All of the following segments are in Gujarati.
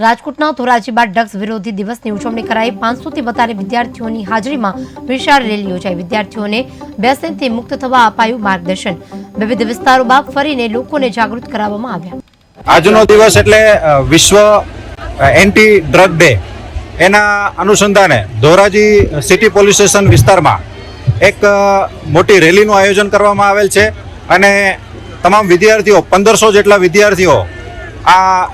રાજકોટના ધોરાજી બાદ ડ્રગ્સ વિરોધી દિવસની ઉજવણી કરાઈ. પાંચસોથી વધારે વિદ્યાર્થીઓની હાજરીમાં વિશાળ રેલી યોજાઈ. વિદ્યાર્થીઓને વ્યસનથી મુક્ત થવા અપાયું માર્ગદર્શન. વિવિધ વિસ્તારોમાં ફરીને લોકોને જાગૃત કરાવવામાં આવ્યા. આજનો દિવસ એટલે વિશ્વ એન્ટી ડ્રગ ડે. એના અનુસંધાને ધોરાજી સિટી પોલીસ સ્ટેશન વિસ્તારમાં એક મોટી રેલીનું આયોજન કરવામાં આવેલ છે. અને તમામ વિદ્યાર્થીઓ, પંદરસો જેટલા વિદ્યાર્થીઓ આ,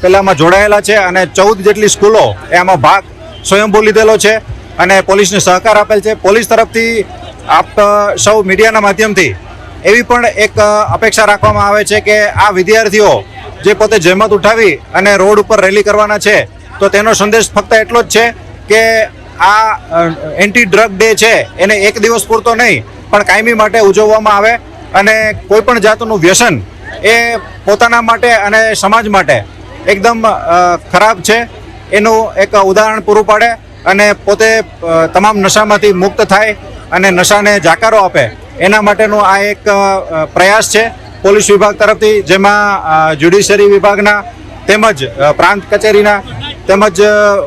પેલામાં જોડાયેલા છે અને ચૌદ જેટલી સ્કૂલો એ આમાં ભાગ સ્વયંભૂ લીધેલો છે અને પોલીસને સહકાર આપેલ છે. પોલીસ તરફથી આપ સૌ મીડિયાના માધ્યમથી એવી પણ એક અપેક્ષા રાખવામાં આવે છે કે આ વિદ્યાર્થીઓ જે પોતે જહેમત ઉઠાવી અને રોડ ઉપર રેલી કરવાના છે, તો તેનો સંદેશ ફક્ત એટલો જ છે કે આ એન્ટી ડ્રગ ડે છે. એને એક દિવસ પૂરતો નહીં, પણ કાયમી માટે ઉજવવામાં આવે અને કોઈ પણ જાતનું વ્યસન એ પોતાના માટે અને સમાજ માટે એકદમ ખરાબ છે. એનું એક ઉદાહરણ પૂરું પાડે અને પોતે તમામ નશામાંથી મુક્ત થાય અને નશાને જાકારો આપે. એના માટેનો આ એક પ્રયાસ છે પોલીસ વિભાગ તરફથી, જેમાં જ્યુડિશરી વિભાગના તેમજ પ્રાંત કચેરીના તેમજ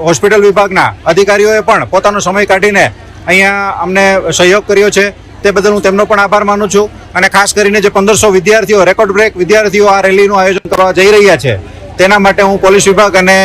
હોસ્પિટલ વિભાગના અધિકારીઓએ પણ પોતાનો સમય કાઢીને અહીંયા અમને સહયોગ કર્યો છે. તે બદલ હું તેમનો પણ આભાર માનું છું. અને ખાસ કરીને જે પંદરસો વિદ્યાર્થીઓ, રેકોર્ડ બ્રેક વિદ્યાર્થીઓ આ રેલીનું આયોજન કરવા જઈ રહ્યા છે, તેના માટે હું પોલીસ વિભાગ અને